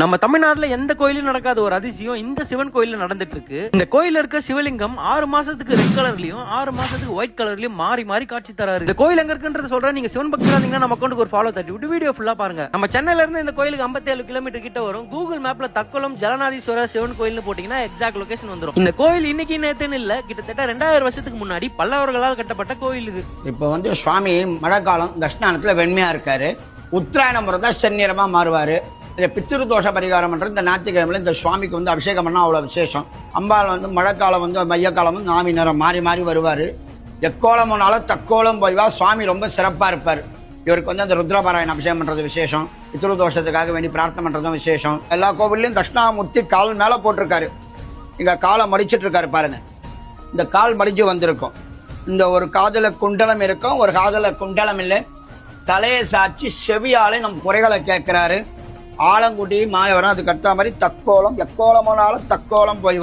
நம்ம தமிழ்நாட்டுல எந்த கோயிலும் நடக்காத ஒரு அதிசயம் இந்த சிவன் கோயில்ல நடந்துட்டு இருக்கு இந்த கோயில்ல இருக்க சிவலிங்கம் ஆறு மாசத்துக்கு ரெட் கலர்லயும் ஆறு மாசத்துக்கு ஒயிட் கலர்லயும் மாறி மாறி காட்சி தராரு. இந்த கோயில் எங்க இருக்குன்றது சொல்றேன். நீங்க சிவன் பக்தரா இருந்தீங்கன்னா நம்ம அக்கௌண்ட்டுக்கு ஒரு ஃபாலோ தட்டி விட்டு வீடியோ ஃபுல்லா பாருங்க. நம்ம சென்னையில இருந்து இந்த கோயிலுக்கு 57 கிலோமீட்டர் கிட்ட வரும். கூகுள் மேப்ல தக்கோலம் ஜலநாதீஸ்வரர் சிவன் கோயில்னு போட்டீங்கன்னா எக்ஸாக்ட் லொகேஷன் வந்துரும். இந்த கோயில் இன்னைக்கு நேத்துன்னு இல்ல கிட்டத்தட்ட ரெண்டாயிரம் வருஷத்துக்கு முன்னாடி பல்லவர்களால் கட்டப்பட்ட கோயில் இது. இப்போ வந்து சுவாமி மழை காலம் தட்சிணானத்தில் வெண்மையா இருக்காரு. உத்தராயணம் தான் செந்நிறமா மாறுவாரு. இந்த பித்திரு தோஷ பரிகாரம் பண்ணுறது இந்த ஞாயிற்றுக்கிழமையில் இந்த சுவாமிக்கு வந்து அபிஷேகம் பண்ணால் அவ்வளோ விசேஷம். அம்பாள் வந்து மழைக்காலம் வந்து மையக்காலம் வந்து நாமி நிறம் மாறி மாறி வருவார். எக்கோலம் போனாலும் தக்கோலம் போய்வா சுவாமி ரொம்ப சிறப்பாக இருப்பார். இவருக்கு வந்து அந்த ருத்ரபாராயணம் அபிஷேகம் பண்ணுறது விசேஷம். பித்ரு தோஷத்துக்காக வேண்டி பிரார்த்தனை பண்ணுறதும் விசேஷம். எல்லா கோவில்லையும் தட்சிணாமூர்த்தி கால் மேலே போட்டிருக்காரு. இங்கே காலை மடிச்சிட்டு இருக்காரு பாருங்க. இந்த கால் மடிஞ்சு வந்திருக்கும். இந்த ஒரு காதல குண்டலம் இருக்கும் ஒரு காதல குண்டலம் இல்லை. தலையை சாட்சி செவியாலே நம் குறைகளை கேட்குறாரு. ஆலங்குடி மாயவரம் அதுக்கு அடுத்த மாதிரி தக்கோலம். எக்கோலமானாலும் தக்கோலம் போய்